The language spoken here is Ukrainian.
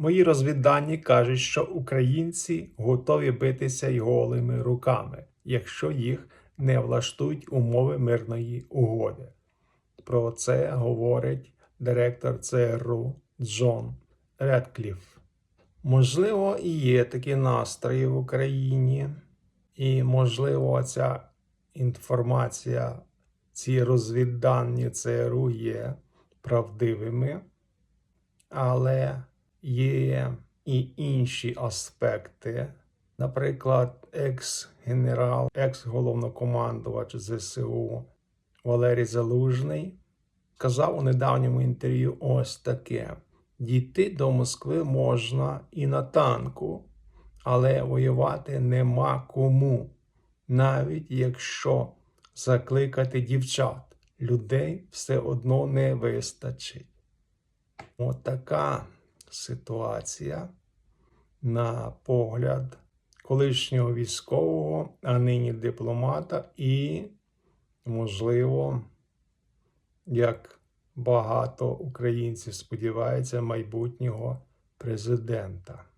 Мої розвіддані кажуть, що українці готові битися й голими руками, якщо їх не влаштують умови мирної угоди. Про це говорить директор ЦРУ Джон Редкліф. Можливо, і є такі настрої в Україні, і можливо, ця інформація, ці розвіддані ЦРУ є правдивими, але є і інші аспекти. Наприклад, екс-генерал, екс-головнокомандувач ЗСУ Валерій Залужний сказав у недавньому інтерв'ю ось таке: дійти до Москви можна і на танку, але воювати нема кому, навіть якщо закликати дівчат, людей все одно не вистачить. От така ситуація на погляд колишнього військового, а нині дипломата, і, можливо, як багато українців сподівається, майбутнього президента.